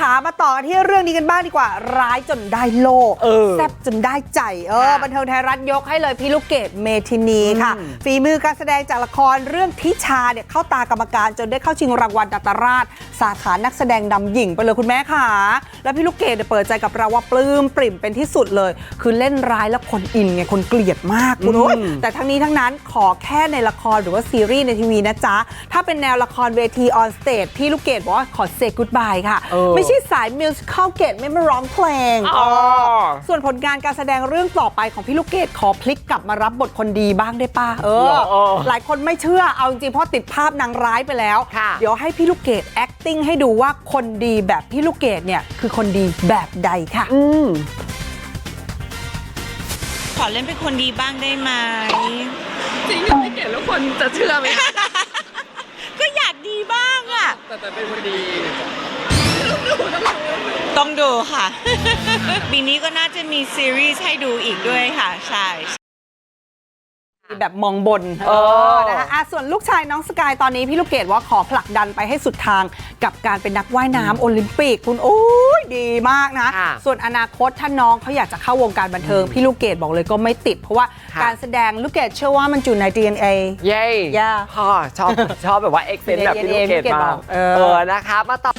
ขามาต่อกันที่เรื่องนี้กันบ้างดีกว่า ร้ายจนได้โลเออแซ่บจนได้ใจเออค่ะบันเทิงไทยรัฐยกให้เลยพี่ลูกเกดเมทินีค่ะอืมฝีมือการแสดงจากละครเรื่องทิชาเนี่ยเข้าตากรรมการจนได้เข้าชิงรางวัลดัตตราช สาขานักแสดงนำหญิงไปเลยคุณแม่ค่ะ แล้วพี่ลูกเกดเนี่ยเปิดใจกับเราว่าปลื้มปริ่มเป็นที่สุดเลย คือเล่นร้ายแล้วคนอินไงคนเกลียดมากคุณโอ๊ยอืมแต่ทั้งนี้ทั้งนั้นขอแค่ในละครหรือว่าซีรีส์ในทีวีนะจ๊ะถ้าเป็นแนวละครเวทีออนสเตจพี่ลูกเกดบอกว่าขอเซกูดบายค่ะเออไม่ใช่สายมิวสิควลเกดไม่มาร้องเพลงอ๋อส่วนผลงานการแสดงเรื่องต่อไปของพี่ลูกเกดขอพลิกกลับมารับบทคนดีบ้างได้ป่ะเออเหรอเออหลายคนไม่เชื่อเอาจริงๆเพราะติดภาพนางร้ายไปแล้วค่ะเดี๋ยวให้พี่ลูกเกด acting ให้ดูว่าคนดีแบบพี่ลูกเกดเนี่ยคือคนดีแบบใดค่ะอืมขอเล่นเป็นคนดีบ้างได้ไหมจริงๆไม่เห็นแล้วคนจะเชื่อไหมคะก็อยากดีบ้างอะแต่แต่เป็นคนดี ต้องดูค่ะ ปีนี้ก็น่าจะมีซีรีส์ให้ดูอีกด้วยค่ะ ใช่ แบบมองบน เออนะคะอะส่วนลูกชายน้องสกายตอนนี้พี่ลูกเกดว่าขอผลักดันไปให้สุดทางกับการเป็นนักว่ายน้ำโอลิมปิกคุณโอ้ยดีมากนะ ค่ะส่วนอนาคตถ้าน้องเขาอยากจะเข้าวงการบันเทิง พี่ลูกเกดบอกเลยก็ไม่ติด เพราะว่าค่ะ การแสดงลูกเกดเชื่อว่ามันอยู่ใน DNA เย้ ย่าพ่อชอบ ชอบแบบว่าเอ็กเซนต์แบบพี่ลูกเกดเกดบมาอกกเออ เออนะคะ มาต่อ